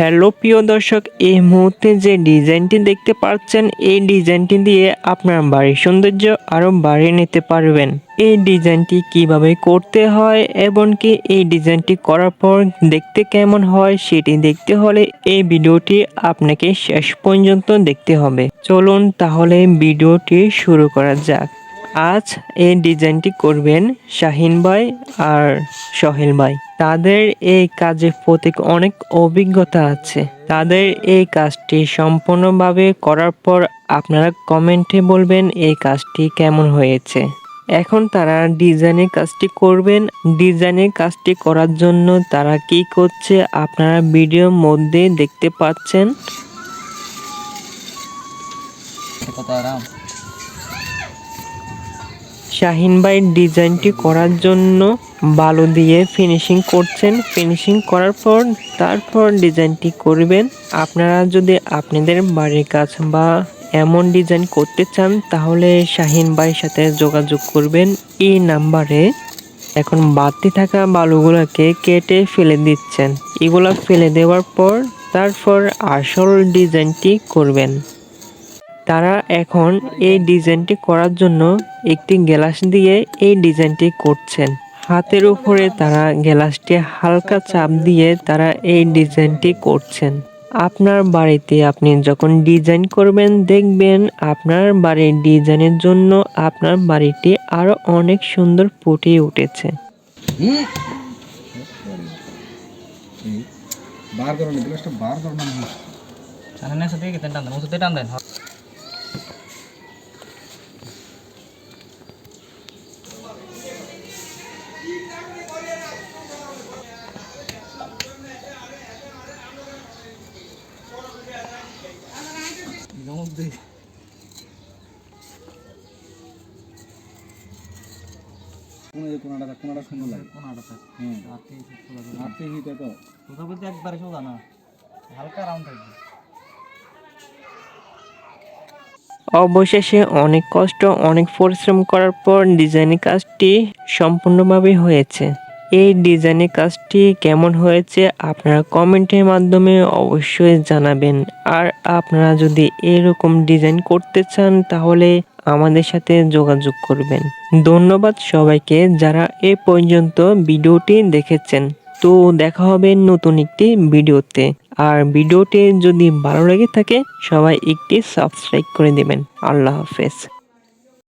Hello প্রিয় দর্শক, এই মুহূর্তে যে ডিজাইনটি দেখতে পাচ্ছেন, এই ডিজাইনটি দিয়ে আপনার বাড়ির সৌন্দর্য আরও বাড়িয়ে নিতে পারবেন। এই ডিজাইনটি কীভাবে করতে হয় এবং কি এই ডিজাইনটি করার পর দেখতে কেমন হয় সেটি দেখতে হলে এই ভিডিওটি আপনাকে শেষ পর্যন্ত দেখতে হবে। চলুন তাহলে ভিডিওটি শুরু করা যাক। আজ এই ডিজাইনটি করবেন শাহিন ভাই আর সোহেল ভাই। তাদের এই কাজের প্রতি অনেক অভিজ্ঞতা আছে। তাদের এই কাজটি সম্পূর্ণভাবে করার পর আপনারা কমেন্টে বলবেন এই কাজটি কেমন হয়েছে। এখন তারা ডিজাইনের কাজটি করবেন। ডিজাইনের কাজটি করার জন্য তারা কি করছে আপনারা ভিডিওর মধ্যে দেখতে পাচ্ছেন। আরাম শাহিন ভাই ডিজাইনটি করার জন্য বালু দিয়ে ফিনিশিং করছেন। ফিনিশিং করার পর তারপর ডিজাইনটি করবেন। আপনারা যদি আপনাদের বাড়ির কাজ বা এমন ডিজাইন করতে চান, তাহলে শাহিন ভাইয়ের সাথে যোগাযোগ করবেন। এই নাম্বারে এখন বাড়তি থাকা বালুগুলোকে কেটে ফেলে দিচ্ছেন। এগুলা ফেলে দেওয়ার পর তারপর আসল ডিজাইনটি করবেন। তারা এখন এই ডিজাইনটি করার জন্য একটি গ্লাস দিয়ে এই ডিজাইনটি করছেন। হাতের উপরে তারা গ্লাসটি হালকা চাপ দিয়ে তারা এই ডিজাইনটি করছেন। আপনার বাড়িতে আপনি যখন ডিজাইন করবেন দেখবেন আপনার বাড়ির ডিজাইনের জন্য আপনার বাড়িটি আরও অনেক সুন্দর ফুটে উঠেছে। বার করো গ্লাসটা বার করো না সামনে সাথে কি টান দেন ওষুধে টান দেন কোন এই কোনাটা কোনাটা সুন্দর লাগে। কোনাটা হুম। রাতে হাতে হিটা তো কোথা বলতে একবারে সোজা না হালকা রাউন্ড থাকবে অবশেষে অনেক কষ্ট অনেক পরিশ্রম করার পর ডিজাইনের কাজটি সম্পূর্ণভাবে হয়েছে। এই ডিজাইনের কাজটি কেমন হয়েছে আপনারা কমেন্টের মাধ্যমে অবশ্যই জানাবেন। আর আপনারা যদি এরকম ডিজাইন করতে চান, তাহলে আমাদের সাথে যোগাযোগ করবেন। ধন্যবাদ সবাইকে যারা এ পর্যন্ত ভিডিওটি দেখেছেন। তো দেখা হবে নতুন একটি ভিডিওতে। আর ভিডিওটি যদি ভালো লেগে থাকে, সবাই একটি সাবস্ক্রাইব করে দিবেন। আল্লাহ হাফেজ।